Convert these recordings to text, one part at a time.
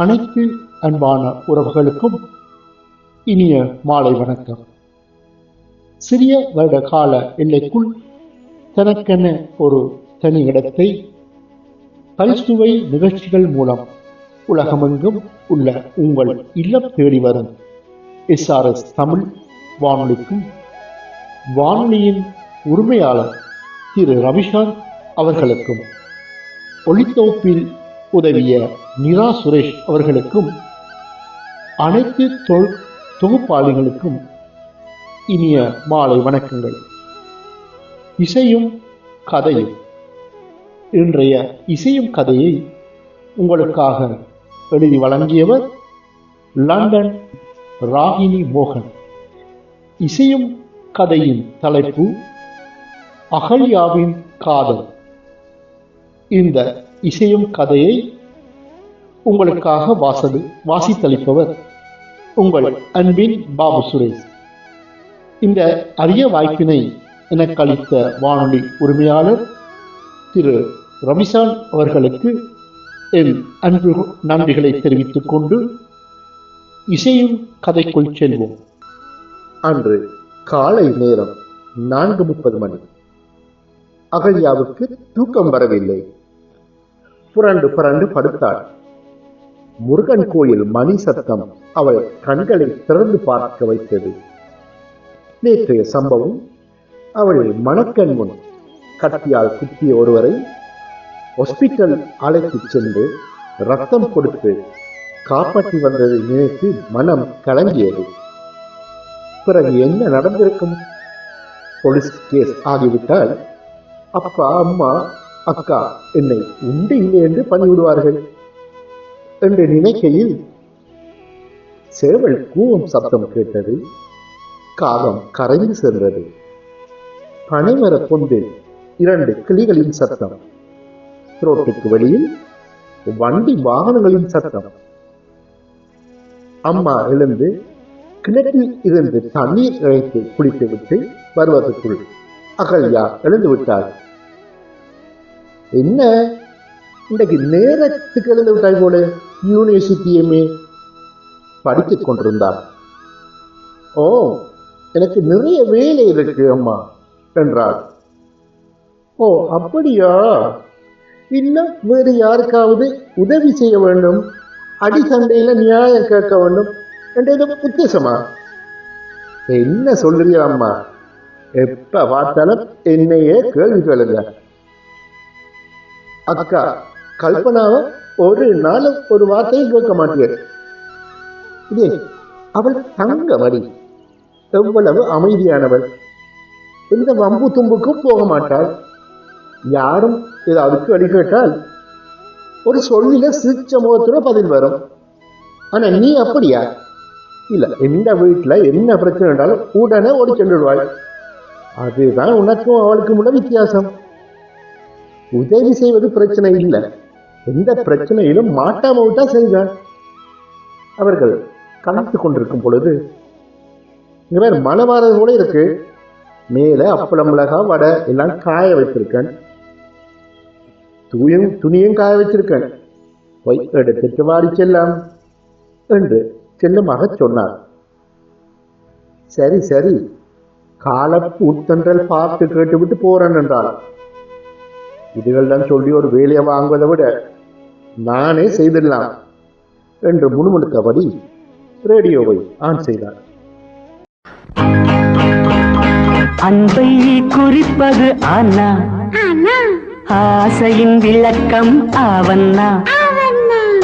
அனைத்து அன்பான உறவுகளுக்கும் இனிய மாலை வணக்கம். சிறிய வருட கால எல்லைக்குள் தனக்கென ஒரு தனி இடத்தை பல்சுவை நிகழ்ச்சிகள் மூலம் உலகமெங்கும் உள்ள உங்கள் இல்லம் தேடி வரும் எஸ்ஆர்எஸ் தமிழ் வானொலிக்கும் வானொலியின் உரிமையாளர் திரு ரவிசாந்த் அவர்களுக்கும் ஒளித்தொகுப்பில் உதவிய நிரா சுரேஷ் அவர்களுக்கும் அனைத்து தொ- தொகுப்பாளிகளுக்கும் இனிய மாலை வணக்கங்கள். இசையும் கதையும். இன்றைய இசையும் கதையை உங்களுக்காக எழுதி வழங்கியவர் லண்டன் ராகினி மோகன். இசையும் கதையின் தலைப்பு அகல்யாவின் காதல். இந்த இசையும் கதையை உங்களுக்காக வாசது வாசித்தளிப்பவர் உங்கள் அன்பின் பாபு சுரேஷ். இந்த அரிய வாய்ப்பினை எனக்கு அளித்த வானொலி உரிமையாளர் திரு ரமிசான் அவர்களுக்கு என் அன்பு நன்றிகளை தெரிவித்துக் கொண்டு இசையும் கதைக்குள் செல்வோம். அன்று காலை நேரம் நான்கு முப்பது மணி. அகல்யாவுக்கு தூக்கம் வரவில்லை. புரண்டு புரண்டு படுத்தாள். முருகன் கோயில் மணி சத்தம் அவள் கண்களை திறந்து பார்க்க வைத்தது. நேற்றைய சம்பவம் அவள் மணக்கண் முன் கத்தியால் குத்திய ஒருவரை ஹாஸ்பிட்டல் அழைத்துச் சென்று ரத்தம் கொடுத்து காப்பாற்றி வந்ததை நினைத்து மனம் கலங்கியது. பிறகு என்ன நடந்திருக்கும்? போலீஸ் கேஸ் ஆகிவிட்டால் அப்பா அம்மா அக்கா என்னை உண்டு இல்லை என்று பண்ணிவிடுவார்கள். என்று நினைக்கையில் சேவல் கூவும் சப்தம் கேட்டது காகம் கரைந்து சென்றது. பனைமர பொந்தில் இரண்டு கிளிகளின் சத்தம் ரோட்டுக்கு வெளியில் வண்டி வாகனங்களின் சத்தம். அம்மா எழுந்து கிணற்றில் இருந்து தண்ணீர் இழைத்து குளித்துவிட்டு வருவதற்குள் அகல்யா எழுந்து விட்டாள் என்ன? இன்றைக்கு நேரத்துக்கு எழுந்து விட்டாய் போல யூனிவர்சிட்டியுமே படித்துக் கொண்டிருந்தார் ஓ எனக்கு நிறைய வேலை இருக்கு அம்மா என்றார் ஓ அப்படியா? இன்னும் வேறு யாருக்காவது உதவி செய்ய வேண்டும் அடி சண்டையில நியாயம் கேட்க வேண்டும் என்ற உத்தேசமா? என்ன சொல்றியா அம்மா? எப்ப பார்த்தாலும் என்னையே கேள்வி கேளுங்க. அக்கா கல்பனாவை ஒரு நாளும் ஒரு வார்த்தையும் கேட்க மாட்டேன். இதே அவள் தங்க தங்கமடி எவ்வளவு அமைதியானவள். எந்த வம்பு தும்புக்கும் போக மாட்டாள். யாரும் ஏதாவது கேள்வி கேட்டால் ஒரு சொல்லில சிரிச்ச முகத்துல பதில் வரும். ஆனா நீ அப்படியா? இல்ல எந்த வீட்டுல என்ன பிரச்சனை இருந்தாலும் உடனே ஓடி சென்றுடுவாள் அதுதான் உனக்கும் அவளுக்கும் உள்ள வித்தியாசம். உதவி செய்வது பிரச்சனை இல்லை. எந்த பிரச்சனையிலும் மாட்டாம விட்டா செய்வாள் அவர்கள் கலந்து கொண்டிருக்கும் பொழுது இந்த மாதிரி மழை வாரது கூட இருக்கு. மேல அப்பளம் மிளகா வடை எல்லாம் காய வச்சிருக்கேன் துணியும் துணியும் காய வச்சிருக்கேன் போய் எடுத்துட்டு வாடி செல்லாம் என்று செல்லுமாக சொன்னார். சரி சரி. கால பூத்தன்றல் பார்த்து கேட்டுவிட்டு போறேன் என்றாள் இதுகள் தான் சொல்லி ஒரு வேலையை வாங்குவதை விட நானே செய்திடலாம் என்று முணுமுணுத்தபடி ரேடியோவை ஆன் செய்தார். அன்பை குறிப்பது அண்ணா. ஆனா ஆசையின் விளக்கம் அவன்னா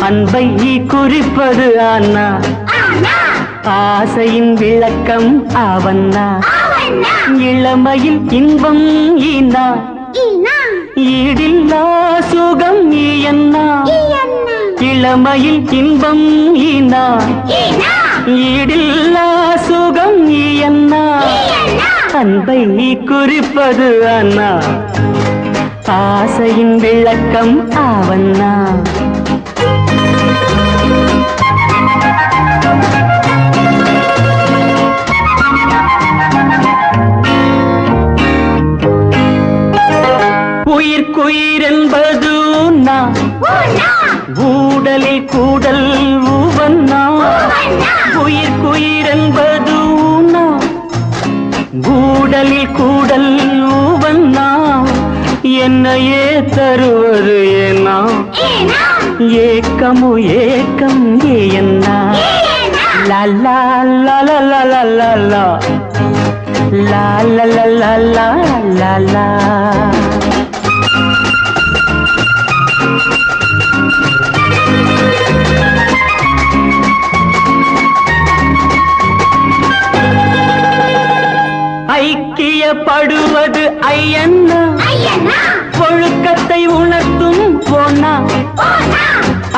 அன்பை குறிப்பது அண்ணா. ஆனா ஆசையின் விளக்கம் அவன்னா இளமையில் இன்பம் ஈனா. ஈடில்லா சுகம் நீ ஈயன்னா இளமையில் இன்பம் ஈனா. ஈனா ஈடில்லா சுகம் நீ ஈயன்னா அன்பை நீ குறிப்பது அண்ணா. ஆசையின் விளக்கம் ஆவண்ணா. உயிரென்பது நான் ஊடலில் கூடல் ஊவன்னா உயிர் குயிரென்பது நான் ஊடலில் கூடல் ஊவன்னா என்னையே தருவது ஏனா ஏக்கமோ ஏக்கம் ஏன்னா லல்லா லலா லலா லலா la la la la la la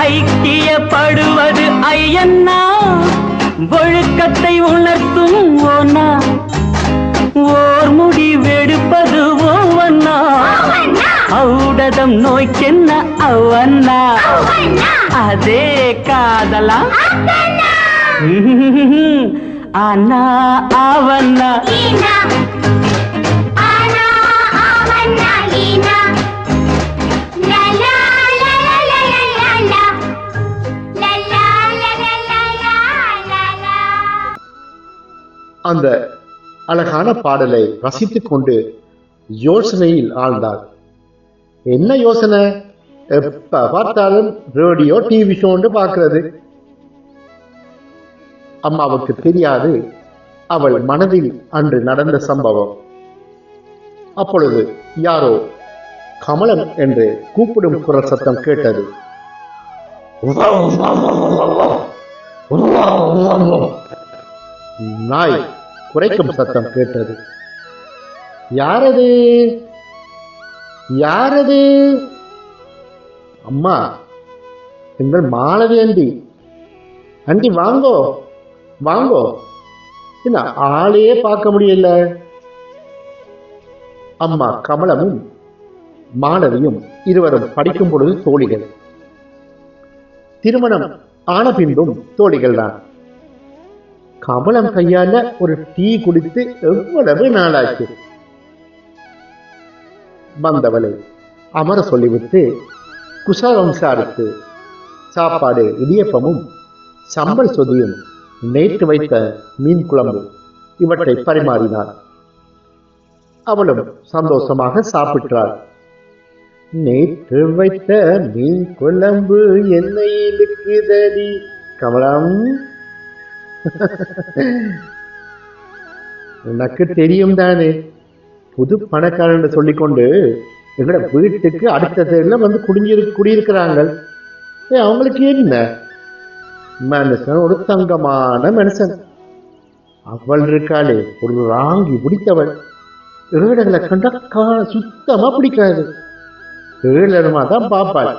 ஐக்கியப்படுவது ஐயன்னா ஒழுக்கத்தை உணர்த்தும் ஓனா ஓர் முடிவெடுப்பது ஓவன்னா ஔடதம் நோய்க்கென்ன அவன்னா அதே காதலா? அண்ணா அவன்னா ஆனா அவன்னா அந்த அழகான பாடலை ரசித்துக் கொண்டு யோசனையில் ஆழ்ந்தாள் என்ன யோசனை? எப்ப பார்த்தாலும் ரேடியோ டிவி ஷோன்னு பார்க்கிறது. அம்மாவுக்கு தெரியாது. அவள் மனதில் அன்று நடந்த சம்பவம். அப்பொழுது யாரோ கமலம் என்று கூப்பிடும் குரல் சத்தம் கேட்டது. நாய் குறைக்கும் சத்தம் கேட்டது. யாரது? யாரது? அம்மா எங்கள் மாலதி ஆண்டி ஆண்டி வாங்கோ வாங்கோ. என்ன ஆளையே பார்க்க முடியல. அம்மா கமலமும் மாலவியும் இருவரும் படிக்கும் பொழுது தோழிகள். திருமணம் ஆன பின்பும் தோழிகள் தான் கமலம் கையால ஒரு டீ குடித்து எவ்வளவு நாளாச்சு? வந்தவளை அமர சொல்லிவிட்டு குசலம் சாப்பாடு இடியப்பமும் சம்பல் சொதியும் நேற்று வைத்த மீன் குழம்பு இவற்றை பரிமாறினார். அவளும் சந்தோஷமாக சாப்பிட்டாள். நேற்று வைத்த மீன் குழம்பு என்னை இழுக்குதடி. கமலம் உனக்கு தெரியும் தானே. புது பணக்காரன் சொல்லிக்கொண்டு எங்களோட வீட்டுக்கு அடுத்த தெருல வந்து குடிஞ்சிரு குடியிருக்கிறாங்க ஏ அவங்களுக்கு என்ன? மனுஷன் ஒரு தங்கமான மனுஷன். அவள் இருக்காளே ஒரு ராங்கி பிடித்தவள். ஏழங்களை கண்டா கா சுத்தமா பிடிக்காது. ஏழருமா தான் பார்ப்பாள்.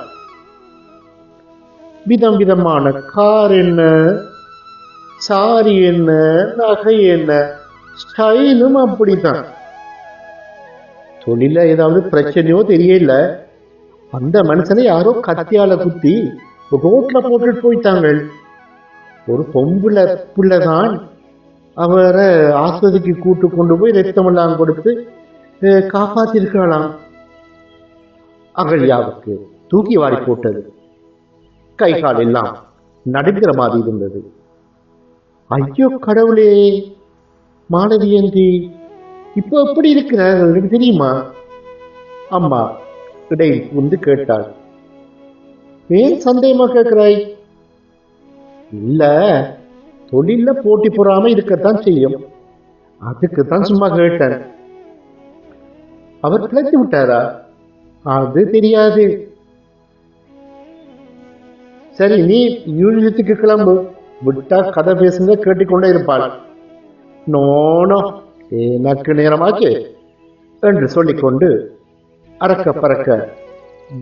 விதம் விதமான கார் என்ன? சாரி என்ன நகை என்ன ஸ்டைலும் அப்படித்தான். தொழில ஏதாவது பிரச்சனையோ தெரியல. அந்த மனுஷனை யாரோ கத்தியால குத்தி ரோட்ல போட்டுட்டு போயிட்டாங்க ஒரு பொம்புல பிள்ளைதான் அவரை ஆஸ்பத்திரிக்கு கூட்டு கொண்டு போய் ரத்தமெல்லாம் கொடுத்து அஹ், காப்பாத்திருக்கலாம் அகல்யாவுக்கு தூக்கி வாரி போட்டது. கை கால் எல்லாம் நடுங்கிற மாதிரி இருந்தது. ஐயோ கடவுளே மாணவியந்தி இப்போ எப்படி இருக்கிற எனக்கு தெரியுமா? அம்மா இடை வந்து கேட்டாள். ஏன் சந்தேகமா கேட்கிறாய்? இல்ல தொழில போட்டி போறாம இருக்கத்தான் செய்யும். அதுக்கு தான் சும்மா கேட்டேன். அவர் பிழைத்து விட்டாரா? அது தெரியாது. சரி நீ யூனிவர்சிட்டிக்கு கிளம்பு. விட்டா கதை பேசுங்க கேட்டுக்கொண்டே இருப்பாள். நோனோ எனக்கு நேரமாச்சு என்று சொல்லிக்கொண்டு அறக்க பறக்க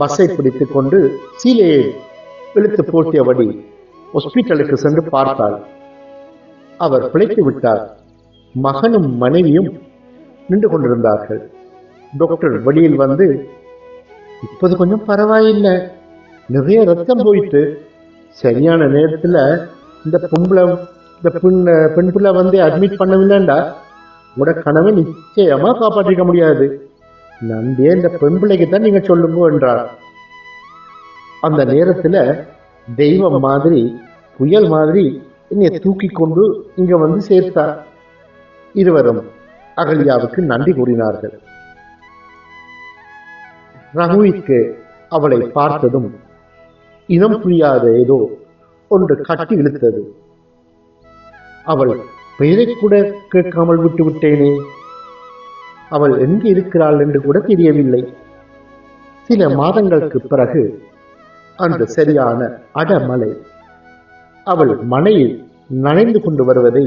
பஸ்ஸை பிடித்துக் கொண்டு சீலையை இழுத்து போட்டியபடி ஹாஸ்பிட்டலுக்கு சென்று பார்த்தாள். அவர் பிழைத்து விட்டார். மகனும் மனைவியும் நின்று கொண்டிருந்தார்கள். டாக்டர் வெளியில் வந்து இப்போது கொஞ்சம் பரவாயில்லை. நிறைய ரத்தம் போயிட்டு சரியான நேரத்தில் இந்த பொம்பளை இந்த பெண் பெண் பிள்ளை வந்து அட்மிட் பண்ணவில்லைண்டா? உட கனவை நிச்சயமா காப்பாற்றிக்க முடியாது. நம்பியே இந்த பெண் பிள்ளைக்கு தான் நீங்க சொல்லுங்க என்றார். அந்த நேரத்துல தெய்வம் மாதிரி புயல் மாதிரி என்னை தூக்கி கொண்டு இங்க வந்து சேர்த்தார். இருவரும் அகல்யாவுக்கு நன்றி கூறினார்கள். ரகுவிற்கு அவளை பார்த்ததும் இனம் புரியாத ஏதோ ஒன்று கட்டி இழுத்தது. அவள் பெயரை கூட கேட்காமல் விட்டு விட்டேனே. அவள் எங்கே இருக்கிறாள் என்று கூட தெரியவில்லை. சில மாதங்களுக்கு பிறகு அன்று சரியான அடமலை. அவள் மனையில் நனைந்து கொண்டு வருவதை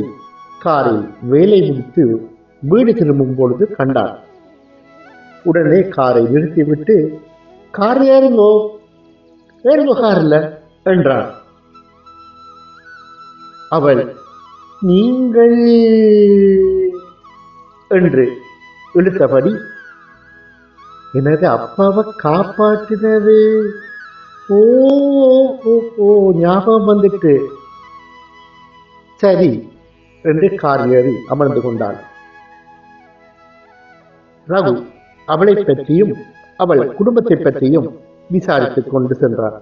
காரில் வேலை முடித்து வீடு திரும்பும் பொழுது கண்டாள். உடனே காரை நிறுத்திவிட்டு கார் ஏறுங்கோ. ஏறுங்கோ காரில் என்றான். அவள் நீங்கள் என்று இழுத்தபடி எனது அப்பாவை காப்பாற்றினது. ஓ ஓ ஓ ஞாபகம் வந்துட்டு. சரி என்று கார் ஏறி அமர்ந்து கொண்டாள். ரகு அவளை பற்றியும் அவள் குடும்பத்தை பற்றியும் விசாரித்துக் கொண்டு சென்றார்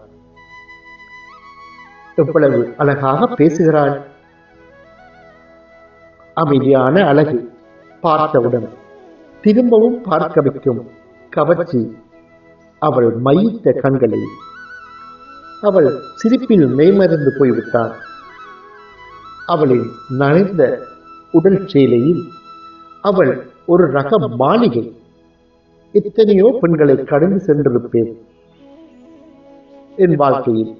எவ்வளவு அழகாக பேசுகிறாள்? அமைதியான அழகு பார்த்தவுடன் திரும்பவும் பார்க்க வைக்கும் கவர்ச்சி அவள் மயித்த கண்களை. அவள் சிரிப்பில் மெய்மறந்து போய்விட்டாள். அவளின் நனைந்த உடல் சேலையில் அவள் ஒரு ரக மாளிகை. எத்தனையோ பெண்களை கடந்து சென்றிருப்பேன். என் வாழ்க்கையில்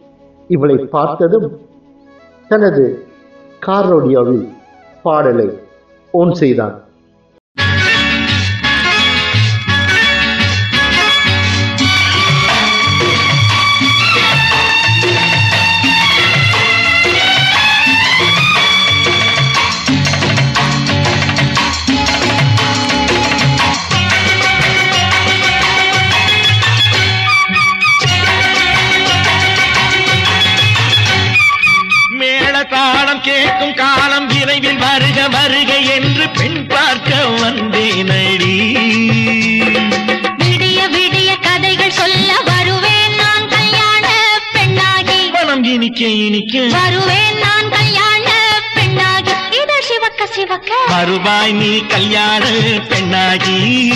இவளை பார்த்ததும் தனது காரோடியோவில் பாடலை ஓன் செய்தான். இனிக்க வருவேன் நான் கல்யாண பெண்ணாகி. இதழ் சிவக்க சிவக்க. வருவாய் நீ கல்யாண பெண்ணாகி.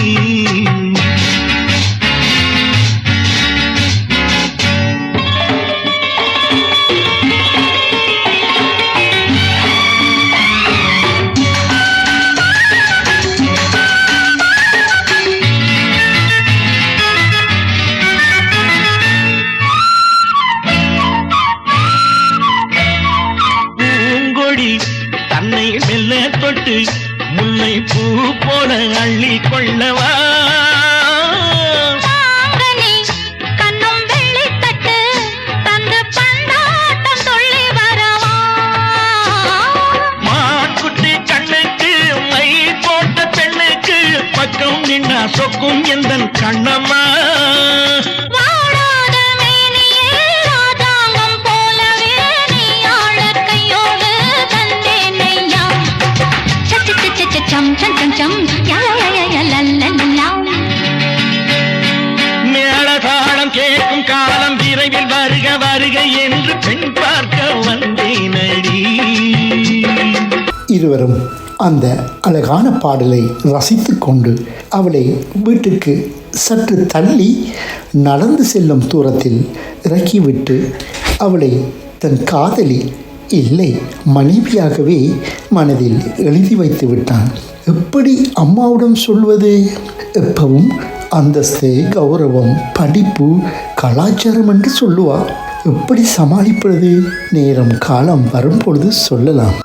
இருவரும் அந்த அழகான பாடலை ரசித்து கொண்டு அவளை வீட்டுக்கு சற்று தள்ளி நடந்து செல்லும் தூரத்தில் இறக்கிவிட்டு அவளை தன் காதலி இல்லை மனைவியாகவே மனதில் எழுதி வைத்து விட்டான். எப்படி அம்மாவிடம் சொல்வது? எப்பவும் அந்தஸ்து கௌரவம் படிப்பு கலாச்சாரம் என்று சொல்லுவாள் எப்படி சமாளிப்பது? நேரம் காலம் வரும்பொழுது சொல்லலாம்.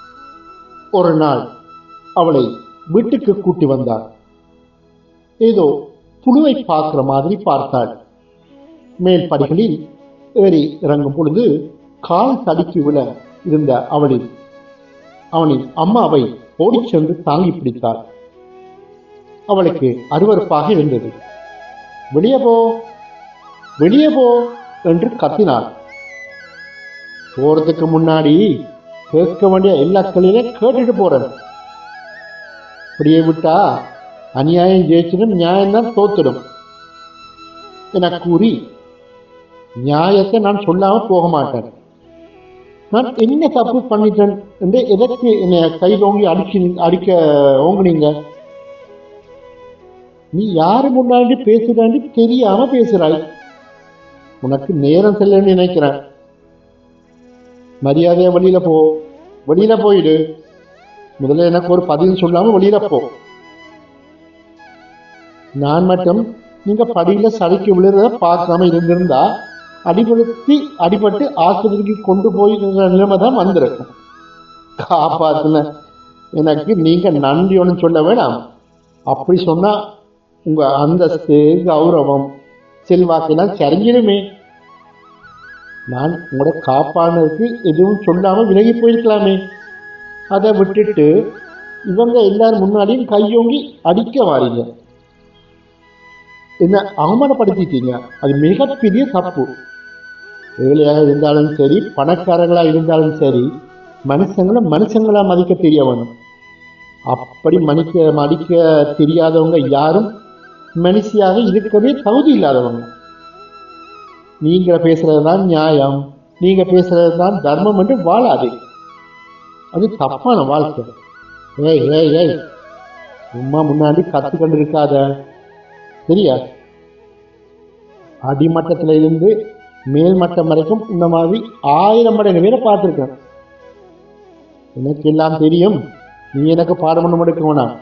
ஒரு நாள் அவளை வீட்டுக்கு கூட்டி வந்தார். ஏதோ புழுவை பார்க்கிற மாதிரி பார்த்தாள். மேல் படிகளில் ஏறி இறங்கும் பொழுது கால் தடுக்கி விழ இருந்த அவளில் அவனின் அம்மாவை ஓடிச் சென்று தாங்கி பிடித்தாள். அவளுக்கு அருவருப்பாக இருந்தது. வெளியே போ வெளியே போ என்று கத்தினாள். போறதுக்கு முன்னாடி கேட்க வேண்டிய எல்லா கேள்வியும் கேட்டுட்டு போறேன். இப்படியே விட்டா அநியாயம் ஜெயிச்சிடும் நியாயம்தான் தோத்துடும். என கூறி நியாயத்தை நான் சொல்லாம போக மாட்டேன். நான் என்ன தப்பு பண்ணிட்டேன் என்று எதற்கு என்னை கை ஓங்கி அடிச்சு அடிக்க ஓங்குனீங்க? நீ யாரு முன்னாடி பேசுறான்னு தெரியாம பேசுறாய். உனக்கு நேரம் செல்லன்னு நினைக்கிறேன். மரியாதையா வெளியில போ. வெளியில போயிடு. முதல்ல எனக்கு ஒரு பதில் சொல்லாம வெளியில போ. நான் மட்டும் நீங்க படியில சறுக்கி விழுறத பார்க்காம இருந்திருந்தா அடிபடுத்தி அடிபட்டு ஆஸ்பத்திரிக்கு கொண்டு போயிருக்கிற நிலைமை தான் வந்திருக்கும். காப்பாத்துன. எனக்கு நீங்க நன்றி ஒன்று சொல்ல வேணாம். அப்படி சொன்னா உங்க அந்தஸ்து கௌரவம் செல்வாக்கெல்லாம் சரிஞ்சிடுமே நான் உங்களோட காப்பானதுக்கு எதுவும் சொல்லாம விலகி போயிருக்கலாமே. அதை விட்டுட்டு இவங்க எல்லாரும் முன்னாடியும் கையோங்கி அடிக்க வாரீங்க. என்ன அவமானப்படுத்திட்டீங்க? அது மிகப்பெரிய தப்பு. ஏழையாக இருந்தாலும் சரி பணக்காரங்களா இருந்தாலும் சரி மனுஷங்களை மனுஷங்களா மதிக்க தெரிய வேணும் அப்படி மதிக்க மதிக்க தெரியாதவங்க யாரும் மனுஷியாக இருக்கவே தகுதி இல்லாதவங்க. நீங்க பேசுறது தான் நியாயம். நீங்க பேசுறது தான் தர்மம் என்று வாழாது. அது தப்பான வாழ்க்கை. ஏய் ஏய் ஏய். சும்மா முன்னாடி கத்துக்கொண்டு இருக்காத சரியா? அடிமட்டத்துல இருந்து மேல் மட்டம் வரைக்கும் இந்த மாதிரி ஆயிரம் மடங்கு பேரை பார்த்துருக்கேன். எனக்கு எல்லாம் தெரியும். நீ எனக்கு பாடம் பண்ண எடுக்க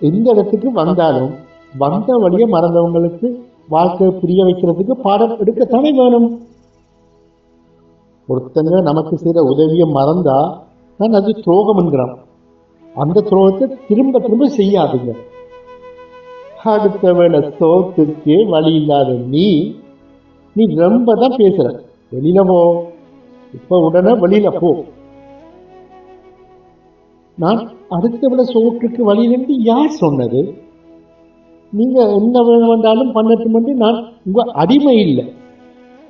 எந்த இடத்துக்கு வந்தாலும் வந்த வழியை மறந்தவங்களுக்கு வாழ்க்கை புரிய வைக்கிறதுக்கு பாடம் எடுக்கத்தானே வேணும். ஒருத்தங்க நமக்கு செய்த உதவியை மறந்தா நான் அது துரோகம் என்கிறான். அந்த துரோகத்தை திரும்ப திரும்ப செய்யாதுங்க. அடுத்த வேலை சோத்துக்கே வழி இல்லாத நீ நீ ரொம்ப தான் பேசுற. வெளியில போ. இப்ப உடனே வெளியில போ. நான் அடுத்த விட சோற்றுக்கு வழியிலிருந்து யார் சொன்னது? நீங்க என்ன வேணும் வேண்டாலும் பண்ணட்டும் என்று நான் உங்க அடிமை இல்லை.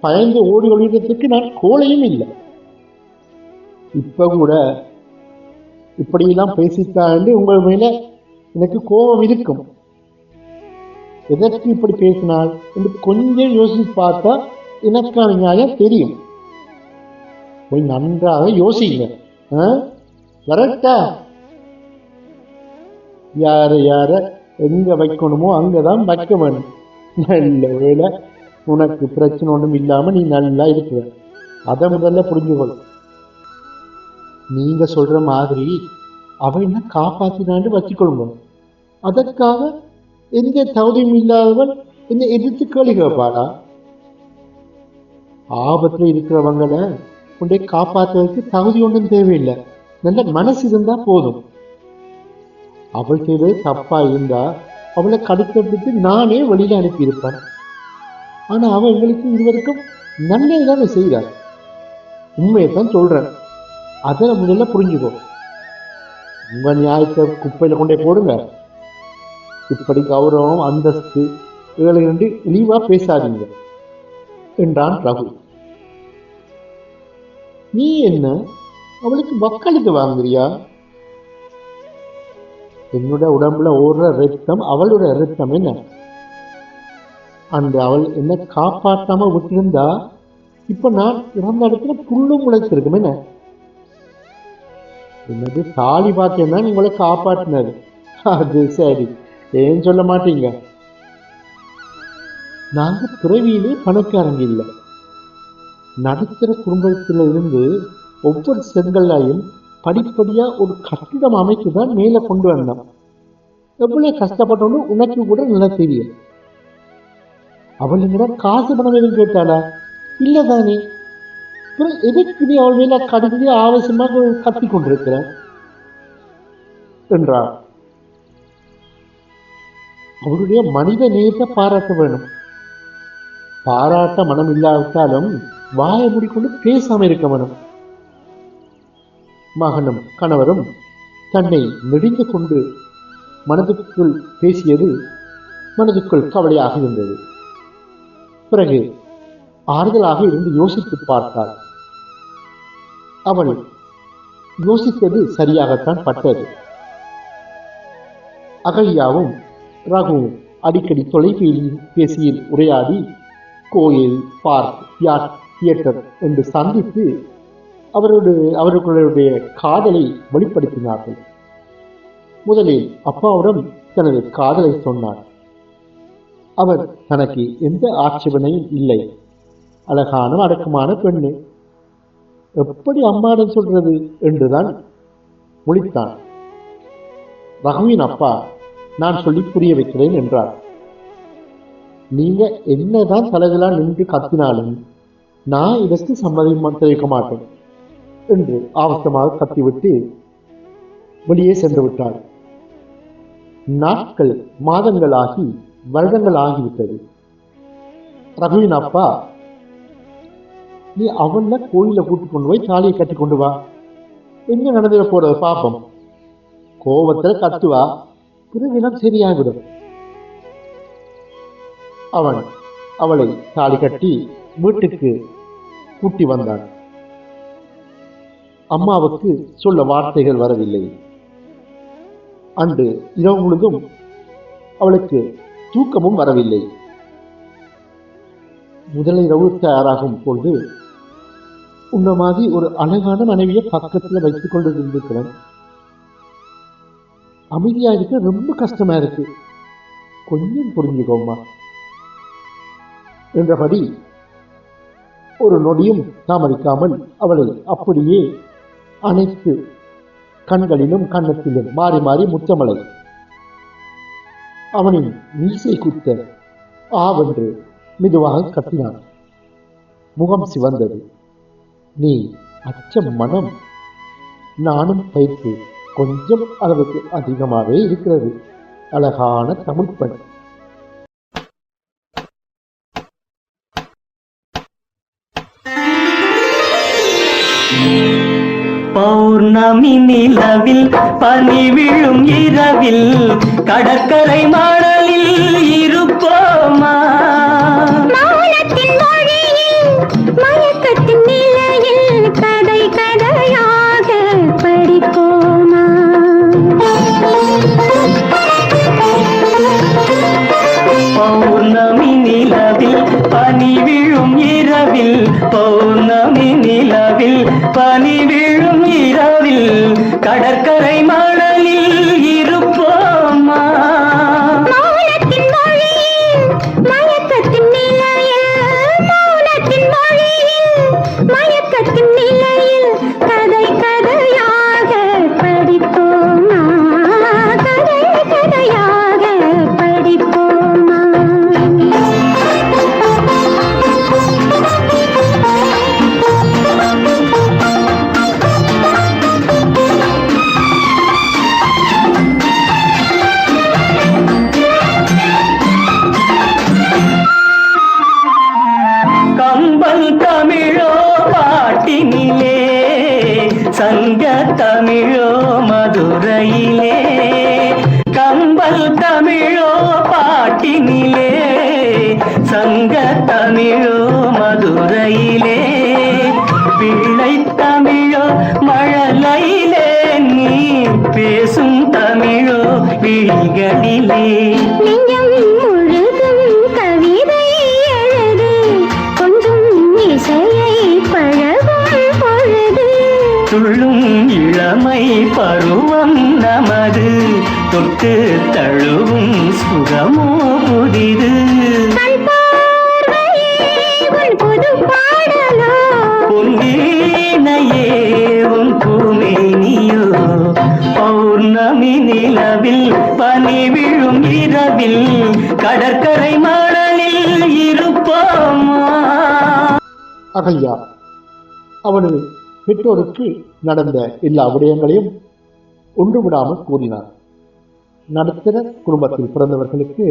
பயந்து ஓடி ஒழிக்கிறதுக்கு நான் கோலையும் இல்லை. இப்ப கூட இப்படியெல்லாம் பேசித்தாண்டு உங்கள் மேல எனக்கு கோபம் இருக்கும். எதற்கு இப்படி பேசினால் என்று கொஞ்சம் யோசித்து பார்த்தா எனக்கான நியாயம் தெரியும். போய் நன்றாக யோசிங்க ஆ? கரெக்டா யார யார? எங்க வைக்கணுமோ அங்கதான் வைக்க வேணும் நல்ல வேலை உனக்கு பிரச்சனை ஒன்றும் இல்லாம நீ நல்லா இருக்குவ அதை முதல்ல புரிஞ்சுக்கொள். நீங்க சொல்ற மாதிரி அவ என்ன காப்பாத்தினான்னு வச்சுக்கொள்ளுங்க. அதற்காக எந்த தகுதியும் இல்லாதவன் என்ன எதிர்த்து கேள்வி கேட்பாளா? ஆபத்துல இருக்கிறவங்களை உன்னை காப்பாற்றுவதற்கு தகுதி ஒன்றும் தேவையில்லை. நல்ல மனசு இருந்தா போதும். அவள் செய்தது தப்பா இருந்தா அவளை கடுத்தெடுத்து நானே வெளியில அனுப்பியிருப்பேன். ஆனா அவ எங்களுக்கு இருவருக்கும் நல்லதுதானே செய்கிறார் உண்மையை தான் சொல்றேன். அதை முதல்ல புரிஞ்சுக்கோ. உங்க நியாயத்தை குப்பையில கொண்டே போடுங்க. இப்படி கௌரவம் அந்தஸ்து இவளை ரெண்டு இழிவா பேசாதீங்க என்றான் ரகு. நீ என்ன? அவளுக்கு வக்காலத்து வாங்குறியா? என்னோட உடம்புல ஓடுற ரத்தம் அவளோட ரத்தம் என்ன? அந்த அவள் என்ன காப்பாற்றாம விட்டிருந்தா இப்ப நான் இறந்த இடத்துல புல்லும் முளைச்சிருக்கும். என்ன? என்னது தாலி பார்த்தேன்னா உங்களை காப்பாற்றினது அது சரி. ஏன் சொல்ல மாட்டீங்க? நாங்க பிறவியிலே பணக்காரங்க இல்லை. நடுத்தர குடும்பத்துல இருந்து ஒவ்வொரு செங்கல்லையும் படிப்படியா ஒரு கட்டிடம் அமைத்து தான் மேலே கொண்டு வந்தோம் எவ்வளவு கஷ்டப்பட்டோன்னு உனக்கு கூட நல்லா தெரியும். அவளுங்கிட காசு பணம் எதுவும் கேட்டாளா? இல்லை தானே அப்புறம் எதுக்கு நீ அவள் மேல கடுமையா ஆவேசமாக கத்தி கொண்டிருக்கிற? என்றார் அவருடைய மனித நேயத்தை பாராட்ட வேணும் பாராட்ட மனம் இல்லாவிட்டாலும் வாயை மூடிக்கொண்டு பேசாமல் இருக்க வேணும் மகனும் கணவரும் தன்னை நெடுங்க கொண்டு மனதுக்குள் பேசியது மனதுக்குள் கவலையாக இருந்தது. பிறகு ஆறுதலாக இருந்து யோசித்து பார்த்தாள். அவள் யோசித்தது சரியாகத்தான் பட்டது. அகல்யாவும் ரகுவும் அடிக்கடி தொலைபேசி பேசியில் உரையாடி கோயில் பார்க் தியேட்டர் என்று சந்தித்து அவருடைய அவர்களுடைய காதலை வெளிப்படுத்தினார்கள். முதலில் அப்பாவிடம் தனது காதலை சொன்னார். அவர் தனக்கு எந்த ஆட்சேபனையும் இல்லை. அழகான அடக்கமான பெண்ணு. எப்படி அம்மாடம் சொல்றது என்றுதான் முழித்தான். ரகுவின் அப்பா நான் சொல்லி புரிய வைக்கிறேன் என்றார். நீங்க என்னதான் தலைகளா நின்று கத்தினாலும் நான் இதற்கு சம்மதம் தெரிவிக்க மாட்டேன். என்று ஆவசமாக கத்திவிட்டு வெளியே சென்று விட்டார். நாட்கள் மாதங்கள் ஆகி வருடங்கள் ஆகிவிட்டது ரகுவின் அப்பா நீ அவன்ல கோயில கூட்டு கொண்டு போய் தாலியை கட்டி கொண்டு வா. என்ன நடந்துட போறது பாப்பம்? கோபத்துல கத்துவா பிறவினம் சரியாகிவிடும். அவன் அவளை தாலி கட்டி வீட்டுக்கு கூட்டி வந்தான். அம்மாவுக்கு சொல்ல வார்த்தைகள் வரவில்லை. அன்று இரவு முழுதும் அவளுக்கு தூக்கமும் வரவில்லை. முதல் இரவு தயாராகும் பொழுது உன்ன மாதிரி ஒரு அழகான மனைவியை பக்கத்தில் வைத்துக் கொண்டு இருந்திருக்கிறேன். அமைதியா இருக்க ரொம்ப கஷ்டமா இருக்கு. கொஞ்சம் புரிஞ்சுக்கோமா என்றபடி ஒரு நொடியும் தாமதிக்காமல் அவளை அப்படியே அனைத்து கண்களிலும் கன்னத்திலும் மாறி மாறி முத்தமலை. அவனின் மீசை குத்த ஆவென்று மெதுவாக கத்தினான். முகம் சிவந்தது. நீ அச்சம் மனம். நானும் பயிற்சி கொஞ்சம் அளவுக்கு அதிகமாகவே இருக்கிறது. அழகான தமிழ் பெண் பௌர்ணமி நிலவில் பனி விழும் இரவில் கடற்கரை மணலில் இருப்போமா? பௌர்ணமி நிலவில் பனி விழும் இரவில் பௌர்ணமி நிலவில் பனி விழும் இரவில் கடற்கரை மணலில் அகல்யா அவனது பெற்றோருக்கு நடந்த எல்லா விடயங்களையும் ஒன்று விடாமல் கூறினார் நடுத்தர குடும்பத்தில் பிறந்தவர்களுக்கு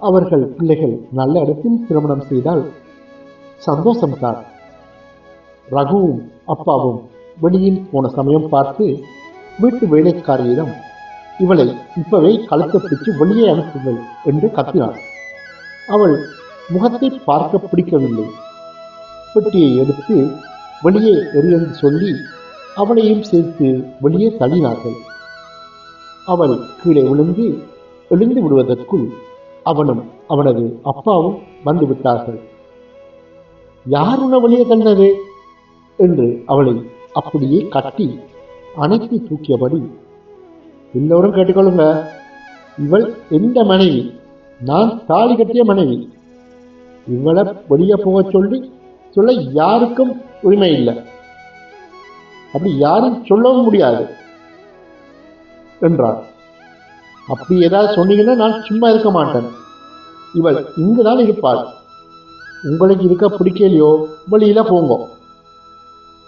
அவர்கள் பிள்ளைகள் நல்ல இடத்தில் திருமணம் செய்தால் சந்தோஷம்தான் ரகுவும் அப்பாவும் வெளியில் போன சமயம் பார்த்து வீட்டு வேலைக்காரியிடம் இவளை இப்பவே கழுத்தை பிடிச்சு வெளியே அனுப்புங்கள் என்று கத்தினார் அவள் முகத்தை பார்க்க பிடிக்கவில்லை. பெட்டியை எடுத்து வெளியே எறியென்று சொல்லி அவளையும் சேர்த்து வெளியே தள்ளினார்கள். அவள் கீழே விழுந்து எழுந்து விடுவதற்குள் அவனும் அவனது அப்பாவும் வந்து விட்டார்கள். யார் உன வெளியே தள்ளது என்று அவளை அப்படியே கட்டி அணைத்து தூக்கியபடி எல்லோரும் கேட்டுக்கொள்ளுங்க. இவள் எந்த மனைவி? நான் தாலி கட்டிய மனைவி. இவளை வெளியே போகச் சொல்லி சொல்ல யாருக்கும் உரிமை இல்லை. அப்படி யாரும் சொல்லவும் முடியாது என்றார். அப்படி ஏதாவது சொன்னீங்கன்னா நான் சும்மா இருக்க மாட்டேன். இவள் இங்குதான் இருப்பாள். உங்களுக்கு இருக்க பிடிக்கலையோ வெளியில போங்க.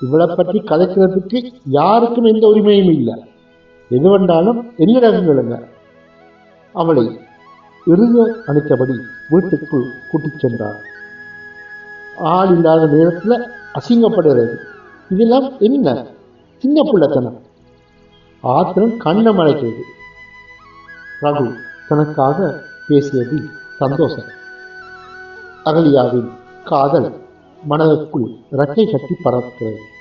இவளை பற்றி கதைக்கிறதுக்கு யாருக்கும் எந்த உரிமையும் இல்லை. எது வேண்டாலும் என்னிடம் கேளுங்க அவளை இறுக அணைத்தபடி வீட்டுக்குள் கூட்டிச் சென்றார். ஆள் இல்லாத நேரத்தில் அசிங்கப்படுகிறது. இதெல்லாம் என்ன? சின்ன பிள்ளைத்தனம். ஆத்திரம் கண்ணை மறைக்கிறது. ரகு தனக்காக பேசியது சந்தோஷம். அகலியாவின் காதல் மனதுக்குள் இரட்டை கட்டி பறக்கிறது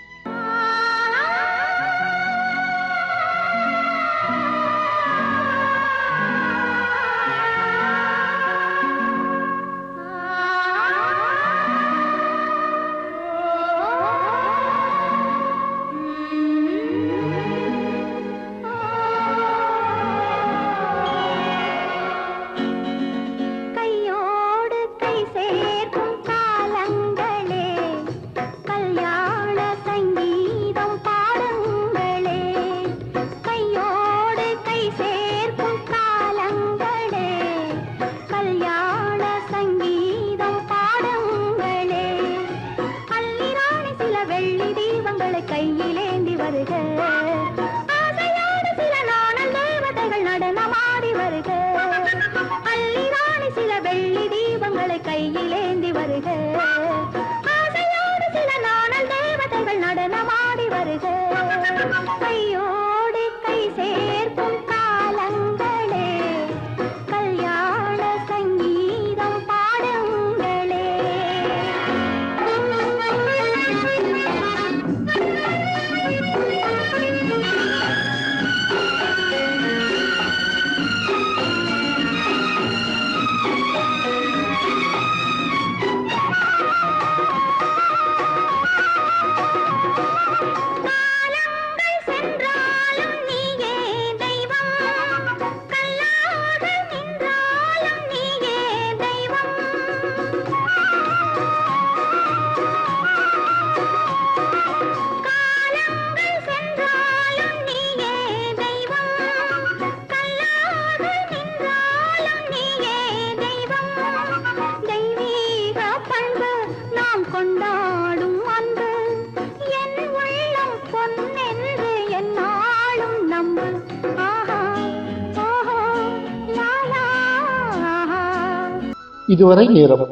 இதுவரை நேரம்.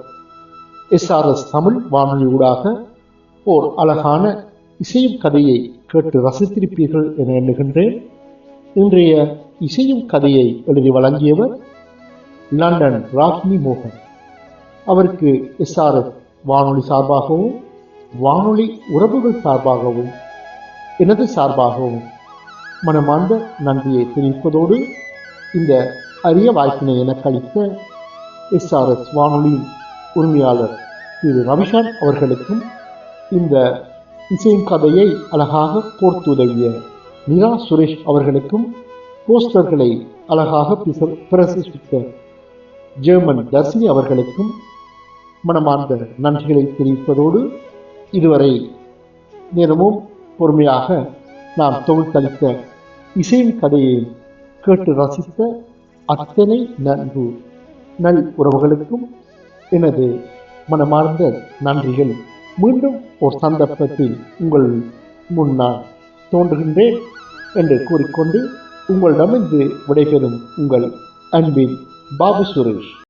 எஸ்ஆர்எஸ் தமிழ் வானொலி ஊடாக ஓர் அழகான இசையும் கதையை கேட்டு ரசித்திருப்பீர்கள் என எண்ணுகின்றேன். இன்றைய இசையும் கதையை எழுதி வழங்கியவர் லண்டன் ராக்னி மோகன். அவருக்கு எஸ்ஆர்எஸ் வானொலி சார்பாகவும் வானொலி உறவுகள் சார்பாகவும் எனது சார்பாகவும் மனமார்ந்த நன்றியை தெரிவிப்பதோடு இந்த அரிய வாய்ப்பினை எனக்கு அளித்த எஸ்ஆர்எஸ் வானொலி உரிமையாளர் திரு. ரவிஷான் அவர்களுக்கும் இந்த இசையின் கதையை அழகாக கோர்த்து உதவிய நிரா சுரேஷ் அவர்களுக்கும் போஸ்டர்களை அழகாக பிரசித்த ஜெர்மன் தர்சினி அவர்களுக்கும் மனமார்ந்த நன்றிகளை தெரிவிப்பதோடு இதுவரை நேரமும் பொறுமையாக நாம் தொகுத்தளித்த இசையின் கதையை கேட்டு ரசித்த அத்தனை நன்பு நல் உறவுகளுக்கும் எனது மனமார்ந்த நன்றிகள். மீண்டும் ஒரு சந்தர்ப்பத்தில் உங்கள் முன்னால் தோன்றுகின்றேன் என்று கூறிக்கொண்டு உங்களிடமிருந்து விடைபெறும் உங்கள் அன்பின் பாபு சுரேஷ்.